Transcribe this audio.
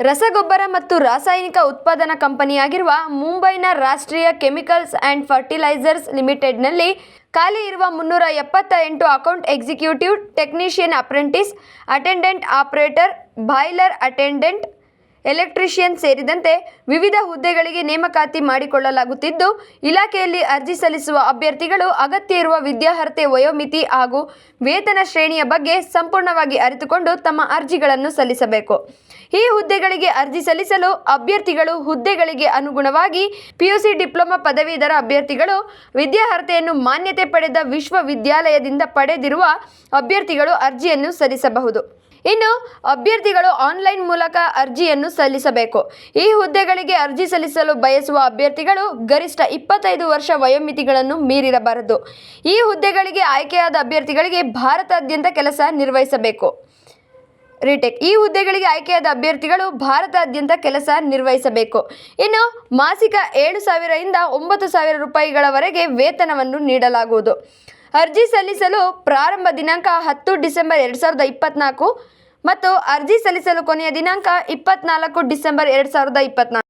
ರಸಗೊಬ್ಬರ ಮತ್ತು ರಾಸಾಯನಿಕ ಉತ್ಪಾದನಾ ಕಂಪನಿಯಾಗಿರುವ ಮುಂಬೈನ ರಾಷ್ಟ್ರೀಯ ಕೆಮಿಕಲ್ಸ್ ಆ್ಯಂಡ್ ಫರ್ಟಿಲೈಸರ್ಸ್ ಲಿಮಿಟೆಡ್ನಲ್ಲಿ ಖಾಲಿ ಇರುವ ಮುನ್ನೂರ ಎಪ್ಪತ್ತ ಎಂಟು account executive technician apprentice, attendant operator, boiler attendant electrician ಸೇರಿದಂತೆ ವಿವಿಧ ಹುದ್ದೆಗಳಿಗೆ ನೇಮಕಾತಿ ಮಾಡಿಕೊಳ್ಳಲಾಗುತ್ತಿದ್ದು, ಇಲಾಖೆಯಲ್ಲಿ ಅರ್ಜಿ ಸಲ್ಲಿಸುವ ಅಭ್ಯರ್ಥಿಗಳು ಅಗತ್ಯ ಇರುವ ವಿದ್ಯಾರ್ಹತೆ, ವಯೋಮಿತಿ ಹಾಗೂ ವೇತನ ಶ್ರೇಣಿಯ ಬಗ್ಗೆ ಸಂಪೂರ್ಣವಾಗಿ ಅರಿತುಕೊಂಡು ತಮ್ಮ ಅರ್ಜಿಗಳನ್ನು ಸಲ್ಲಿಸಬೇಕು. ಈ ಹುದ್ದೆಗಳಿಗೆ ಅರ್ಜಿ ಸಲ್ಲಿಸಲು ಅಭ್ಯರ್ಥಿಗಳು ಹುದ್ದೆಗಳಿಗೆ ಅನುಗುಣವಾಗಿ ಪಿಯುಸಿ ಡಿಪ್ಲೊಮಾ ಪದವೀಧರ ಅಭ್ಯರ್ಥಿಗಳು, ವಿದ್ಯಾರ್ಹತೆಯನ್ನು ಮಾನ್ಯತೆ ಪಡೆದ ವಿಶ್ವವಿದ್ಯಾಲಯದಿಂದ ಪಡೆದಿರುವ ಅಭ್ಯರ್ಥಿಗಳು ಅರ್ಜಿಯನ್ನು ಸಲ್ಲಿಸಬಹುದು. ಇನ್ನು ಅಭ್ಯರ್ಥಿಗಳು ಆನ್ಲೈನ್ ಮೂಲಕ ಅರ್ಜಿಯನ್ನು ಸಲ್ಲಿಸಬೇಕು. ಈ ಹುದ್ದೆಗಳಿಗೆ ಅರ್ಜಿ ಸಲ್ಲಿಸಲು ಬಯಸುವ ಅಭ್ಯರ್ಥಿಗಳು ಗರಿಷ್ಠ ಇಪ್ಪತ್ತೈದು ವರ್ಷ ವಯೋಮಿತಿಗಳನ್ನು ಮೀರಿರಬಾರದು. ಈ ಹುದ್ದೆಗಳಿಗೆ ಆಯ್ಕೆಯಾದ ಅಭ್ಯರ್ಥಿಗಳಿಗೆ ಭಾರತಾದ್ಯಂತ ಕೆಲಸ ನಿರ್ವಹಿಸಬೇಕು. ರಿಟೆಕ್, ಈ ಹುದ್ದೆಗಳಿಗೆ ಆಯ್ಕೆಯಾದ ಅಭ್ಯರ್ಥಿಗಳು ಭಾರತಾದ್ಯಂತ ಕೆಲಸ ನಿರ್ವಹಿಸಬೇಕು. ಇನ್ನು ಮಾಸಿಕ ಏಳು ಸಾವಿರದಿಂದ ಒಂಬತ್ತು ಸಾವಿರ ರೂಪಾಯಿಗಳವರೆಗೆ ವೇತನವನ್ನು ನೀಡಲಾಗುವುದು. ಅರ್ಜಿ ಸಲ್ಲಿಸಲು ಪ್ರಾರಂಭ ದಿನಾಂಕ ಹತ್ತು ಡಿಸೆಂಬರ್ ಎರಡು ಸಾವಿರದ ಇಪ್ಪತ್ನಾಲ್ಕು ಮತ್ತು ಅರ್ಜಿ ಸಲ್ಲಿಸಲು ಕೊನೆಯ ದಿನಾಂಕ ಇಪ್ಪತ್ನಾಲ್ಕು ಡಿಸೆಂಬರ್ ಎರಡು ಸಾವಿರದ ಇಪ್ಪತ್ನಾಲ್ಕು.